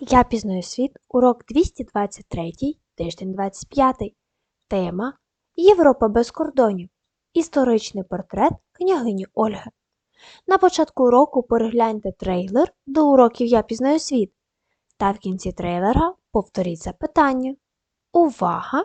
Я пізнаю світ, урок 223, тиждень 25. Тема Європа без кордонів. Історичний портрет княгині Ольги. На початку уроку перегляньте трейлер до уроків Я пізнаю світ. Та в кінці трейлера повторіть запитання. Увага!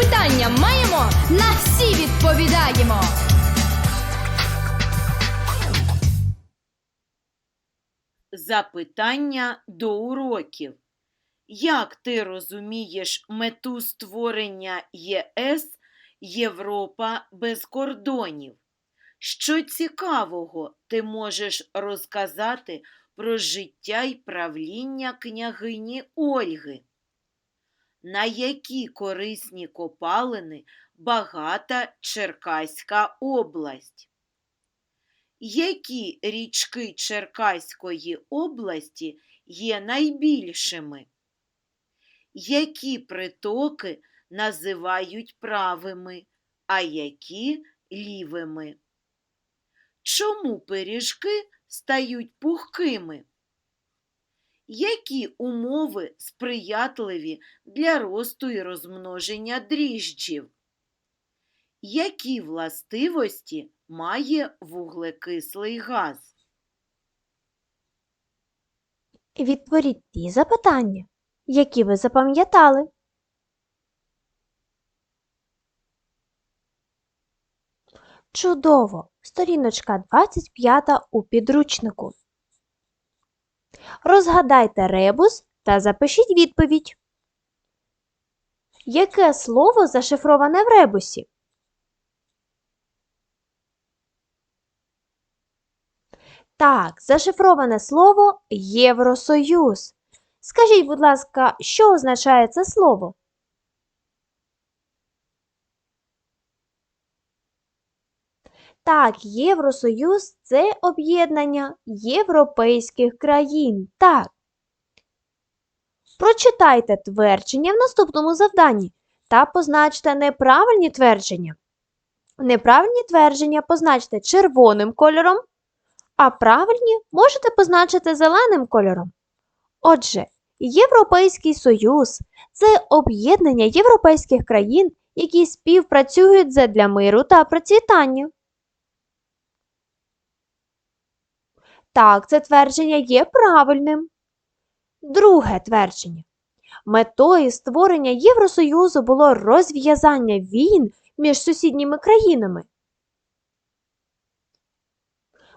Запитання маємо, на всі відповідаємо. Запитання до уроків. Як ти розумієш мету створення ЄС Європа без кордонів? Що цікавого ти можеш розказати про життя й правління княгині Ольги? На які корисні копалини багата Черкаська область? Які річки Черкаської області є найбільшими? Які притоки називають правими, а які лівими? Чому пиріжки стають пухкими? Які умови сприятливі для росту і розмноження дріжджів? Які властивості має вуглекислий газ? Відтворіть ті запитання, які ви запам'ятали. Чудово! Сторіночка 25 у підручнику. Розгадайте ребус та запишіть відповідь. Яке слово зашифроване в ребусі? Так, зашифроване слово Євросоюз. Скажіть, будь ласка, що означає це слово? Так, Євросоюз це об'єднання європейських країн. Так. Прочитайте твердження в наступному завданні та позначте неправильні твердження. Неправильні твердження позначте червоним кольором, а правильні можете позначити зеленим кольором. Отже, Європейський Союз це об'єднання європейських країн, які співпрацюють задля миру та процвітання. Так, це твердження є правильним. Друге твердження. Метою створення Євросоюзу було розв'язання війн між сусідніми країнами.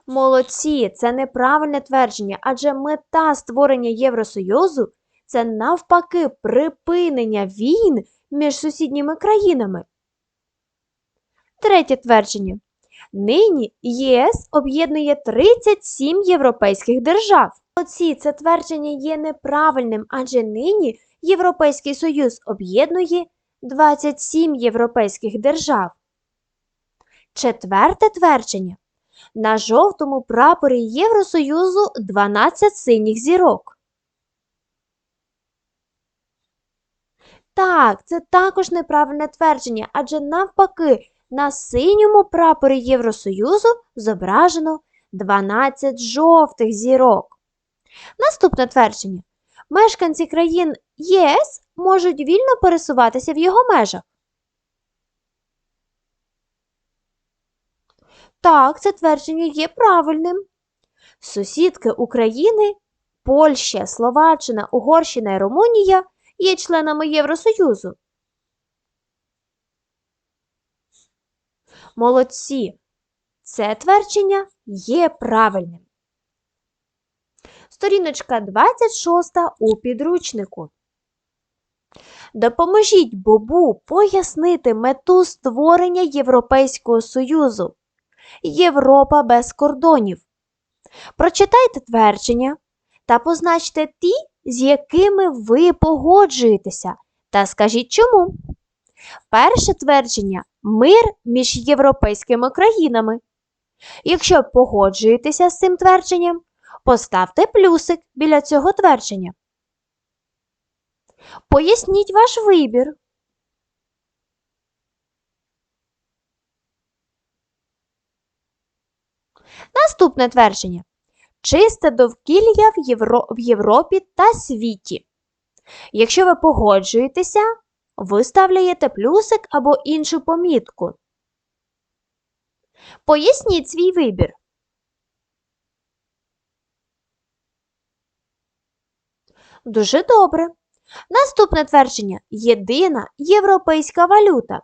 Молодці, це неправильне твердження, адже мета створення Євросоюзу це навпаки припинення війн між сусідніми країнами. Третє твердження. Нині ЄС об'єднує 37 європейських держав. Молодці, це твердження є неправильним, адже нині Європейський Союз об'єднує 27 європейських держав. Четверте твердження. На жовтому прапорі Євросоюзу 12 синіх зірок. Так, це також неправильне твердження, адже навпаки, на синьому прапорі Євросоюзу зображено 12 жовтих зірок. Наступне твердження. Мешканці країн ЄС можуть вільно пересуватися в його межах. Так, це твердження є правильним. Сусідки України Польща, Словаччина, Угорщина і Румунія є членами Євросоюзу. Молодці! Це твердження є правильним. Сторіночка 26 у підручнику. Допоможіть Бобу пояснити мету створення Європейського Союзу. Європа без кордонів. Прочитайте твердження та позначте ті, з якими ви погоджуєтеся, та скажіть чому. Перше твердження мир між європейськими країнами. Якщо погоджуєтеся з цим твердженням, поставте плюсик біля цього твердження. Поясніть ваш вибір. Наступне твердження. Чисте довкілля в, Євро... в Європі та світі. Якщо ви погоджуєтеся, ви ставляєте плюсик або іншу помітку. Поясніть свій вибір. Дуже добре. Наступне твердження єдина європейська валюта.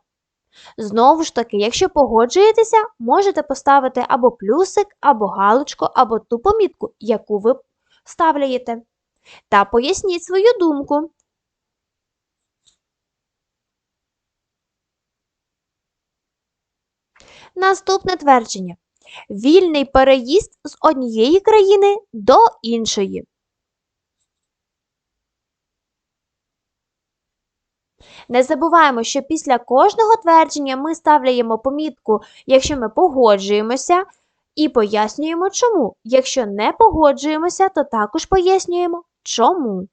Знову ж таки, якщо погоджуєтеся, можете поставити або плюсик, або галочку, або ту помітку, яку ви ставляєте. Та поясніть свою думку. Наступне твердження. Вільний переїзд з однієї країни до іншої. Не забуваємо, що після кожного твердження ми ставляємо помітку, якщо ми погоджуємося, і пояснюємо чому. Якщо не погоджуємося, то також пояснюємо чому.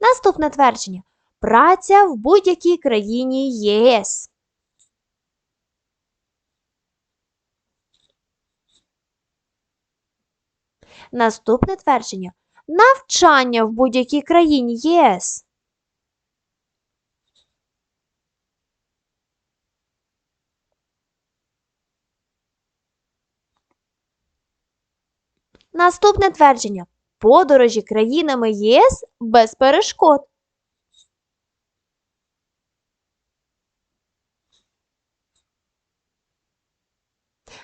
Наступне твердження. Праця в будь-якій країні ЄС. Наступне твердження. Навчання в будь-якій країні ЄС. Наступне твердження. Подорожі країнами ЄС без перешкод.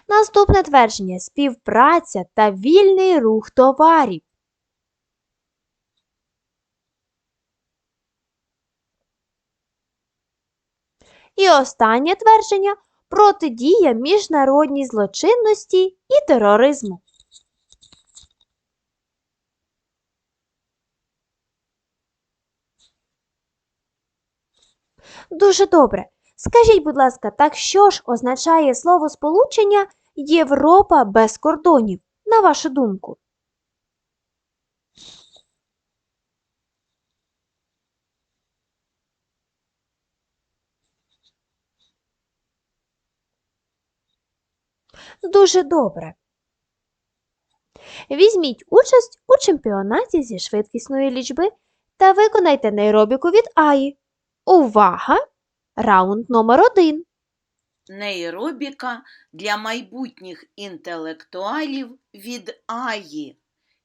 Наступне твердження. Співпраця та вільний рух товарів. І останнє твердження протидія міжнародній злочинності і тероризму. Дуже добре. Скажіть, будь ласка, так що ж означає слово сполучення Європа без кордонів, на вашу думку? Дуже добре. Візьміть участь у чемпіонаті зі швидкісної лічби та виконайте нейробіку від Аї. Увага! Раунд номер один. Нейробіка для майбутніх інтелектуалів від Аї.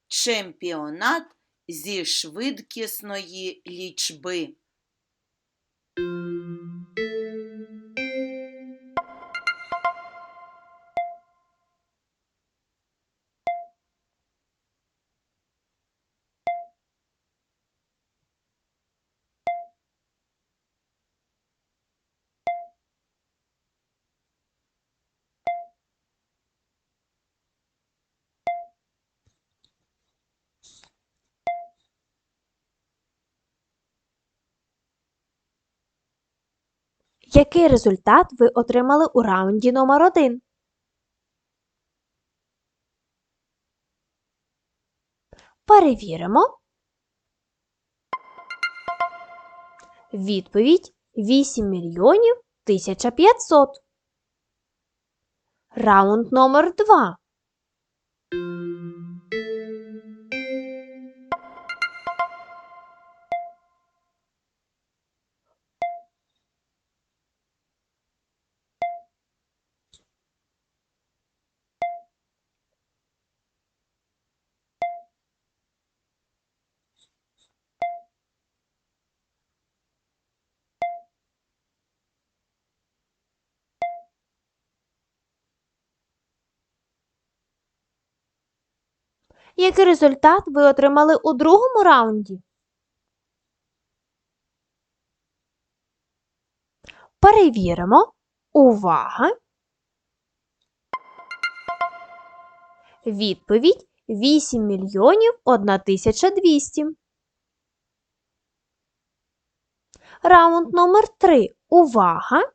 Чемпіонат зі швидкісної лічби. Який результат ви отримали у раунді номер 1 Перевіримо. Відповідь 8 мільйонів 1500. Раунд номер 2. Який результат ви отримали у другому раунді? Перевіримо. Увага! Відповідь 8 мільйонів 1200. Раунд номер 3. Увага!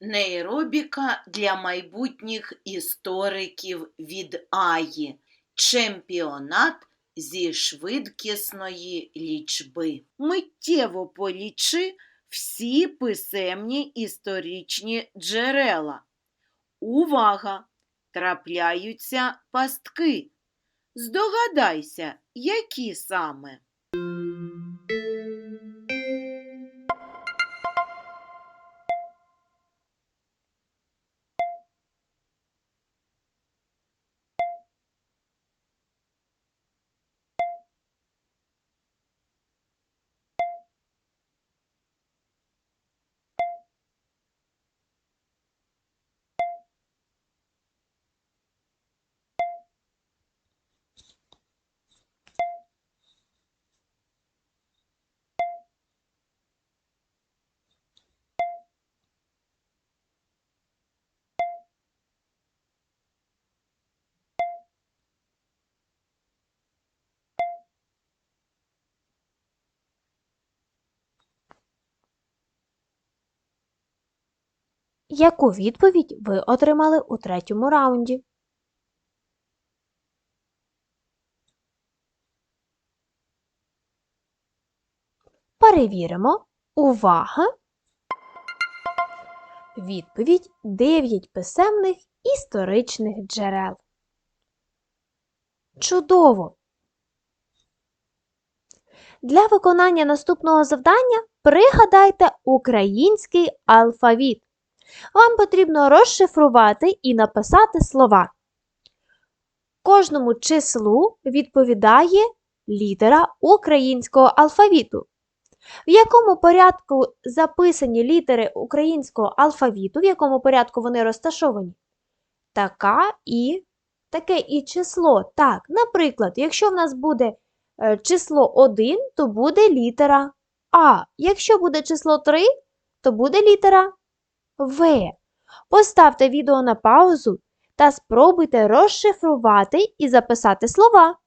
Нейробіка для майбутніх істориків від Аї. Чемпіонат зі швидкісної лічби. Миттєво полічи всі писемні історичні джерела. Увага! Трапляються пастки. Здогадайся, які саме. Яку відповідь ви отримали у третьому раунді? Перевіримо. Увага! Відповідь 9 писемних історичних джерел. Чудово! Для виконання наступного завдання пригадайте український алфавіт. Вам потрібно розшифрувати і написати слова. Кожному числу відповідає літера українського алфавіту. В якому порядку записані літери українського алфавіту, в якому порядку вони розташовані? Така і таке і число. Так, наприклад, якщо в нас буде е, число 1, то буде літера А. Якщо буде число 3, то буде літера В. Поставте відео на паузу та спробуйте розшифрувати і записати слова.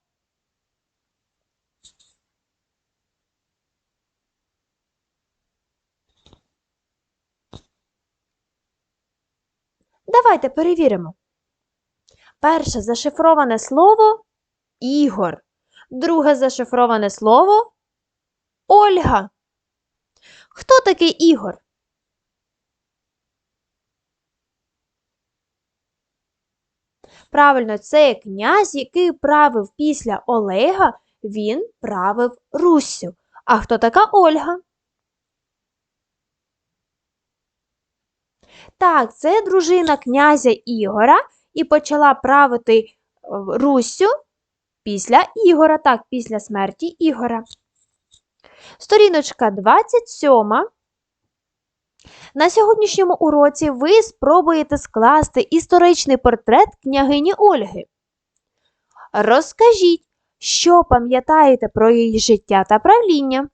Давайте перевіримо. Перше зашифроване слово Ігор. Друге зашифроване слово Ольга. Хто такий Ігор? Правильно, це князь, який правив після Олега, він правив Руссю. А хто така Ольга? Так, це дружина князя Ігора і почала правити е, Руссю після Ігора, так, після смерті Ігора. Сторіночка 27. На сьогоднішньому уроці ви спробуєте скласти історичний портрет княгині Ольги. Розкажіть, що пам'ятаєте про її життя та правління.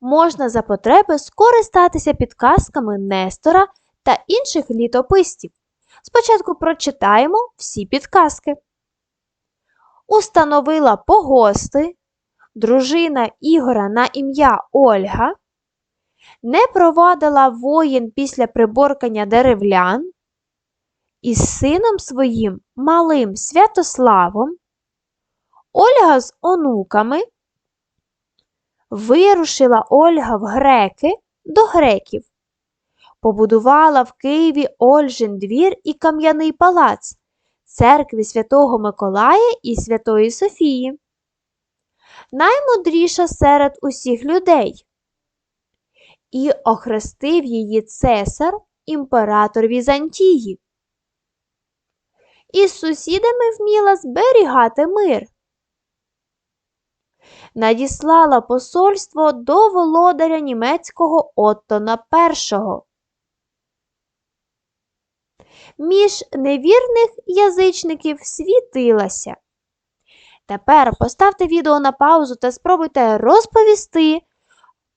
Можна за потреби скористатися підказками Нестора та інших літописців. Спочатку прочитаємо всі підказки. Установила погости, дружина Ігора на ім'я Ольга, не провадила воїн після приборкання деревлян, із сином своїм малим Святославом, Ольга з онуками, вирушила Ольга в греки до греків, побудувала в Києві Ольжин двір і кам'яний палац, церкві святого Миколая і Святої Софії. Наймудріша серед усіх людей. І охрестив її цесар, імператор Візантії. Із сусідами вміла зберігати мир. Надіслала посольство до володаря німецького Оттона І. Між невірних язичників світилася. Тепер поставте відео на паузу та спробуйте розповісти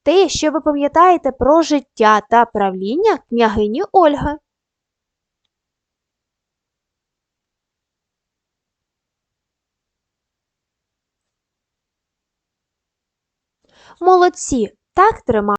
те, що ви пам'ятаєте про життя та правління княгині Ольги. Молодці! Так тримати.